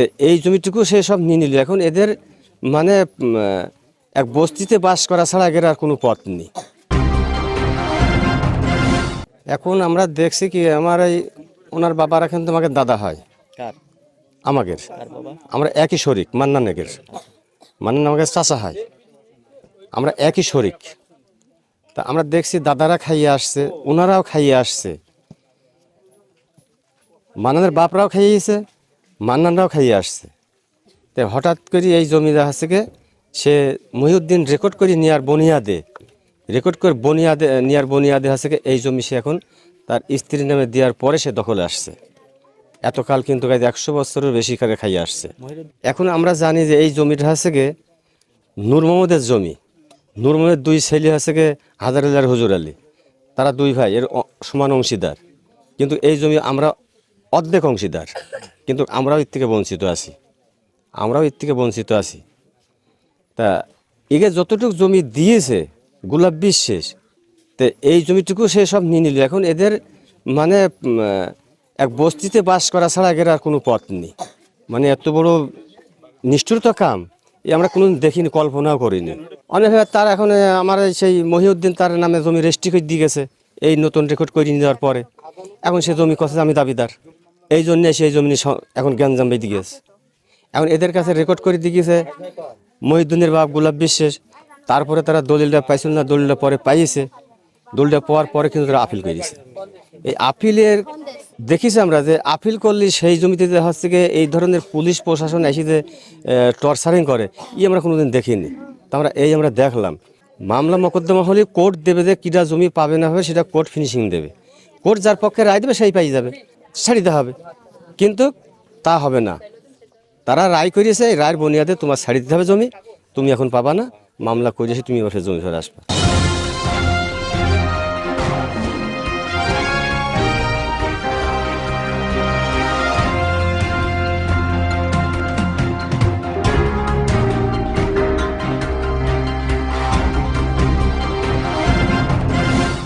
তো এই জমিটুকু সে সব নিয়ে নিল। এখন এদের মানে এক বস্তিতে বাস করা ছাড়া এদের আর কোনো পথ নেই। এখন আমরা দেখছি কি আমার এই ওনার বাবার এখন তোমাকে দাদা হয়। আমাদের আমরা একই শরিক মান্নানেগের মান্নান আমাকে চাচা হয়। আমরা একই শরিক। তা আমরা দেখছি দাদারা খাইয়ে আসছে ওনারাও খাইয়ে আসছে। মান্নানের বাপরাও খাইয়েছে মান্নানরাও খাইয়ে আসছে। তো হঠাৎ করে এই জমি দেখা থেকে সে মহিউদ্দিন রেকর্ড করে নেওয়ার বনিয়াদে রেকর্ড করে বনিয়াদে নেওয়ার বনিয়াদে আছে কি এই জমি সে এখন তার স্ত্রীর নামে দেওয়ার পরে সে দখলে আসছে। এতকাল কিন্তু গাইতে একশো বছরের বেশি করে খাইয়ে আসছে। এখন আমরা জানি যে এই জমিটা গে নূর মোহাম্মদের জমি, নূর মোহাম্মদের দুই ছেলে গে হাজার হাজার হুজুর আলী, তারা দুই ভাই, এর সমান অংশীদার। কিন্তু এই জমি আমরা অর্ধেক অংশীদার। কিন্তু আমরাও এর থেকে বঞ্চিত আছি। আমরাও এর থেকে বঞ্চিত আছি। তা এগে যতটুকু জমি দিয়েছে, গোলাপ বিশ্বাস তো এই জমিটুকু সে সব নিয়ে নিল। এখন এদের মানে এক বস্তিতে বাস করা ছাড়া এদের আর কোনো পথ নেই। মানে এত বড় নিষ্ঠুরতা কাম, এ আমরা কোনো দেখিনি, কল্পনাও করিনি। অনেক তার এখন আমার সেই মহিউদ্দিন তার নামে জমি রেজিস্ট্রি করে দিয়ে গেছে, এই নতুন রেকর্ড করে নিয়ে যাওয়ার পরে। এখন সে জমি কথা আমি দাবিদার। এই জন্যে সেই জমি এখন জ্ঞানজাম বেঁধে গেছে এখন এদের কাছে রেকর্ড করে দিয়ে গেছে মহিউদ্দিনের বাপ গোলাপ বিশ্বাস। তারপরে তারা দলিলটা পাইছিল না, দলিলটা পরে পাইয়েছে দলিলটা পাওয়ার পরে কিন্তু তারা আপিল করেছে এই আপিলের দেখিছি আমরা যে আপিল করলে সেই জমিতে যে হচ্ছে গিয়ে এই ধরনের পুলিশ প্রশাসন এসে যে টর্চারিং করে ই আমরা কোনোদিন দেখিনি। তা আমরা এই আমরা দেখলাম। মামলা মোকদ্দমা হলে কোর্ট দেবে যে কিটা জমি পাবে না হবে, সেটা কোর্ট ফিনিশিং দেবে। কোর্ট যার পক্ষে রায় দেবে, সেই পাই যাবে। ছাড়িতে হবে। কিন্তু তা হবে না। তারা রায় করিয়েছে, এই রায়ের বুনিয়াদে তোমার ছাড়ি দিতে হবে জমি। তুমি এখন পাবা না, মামলা করিয়েছে, তুমি এবার জমি ফেরে আসবে।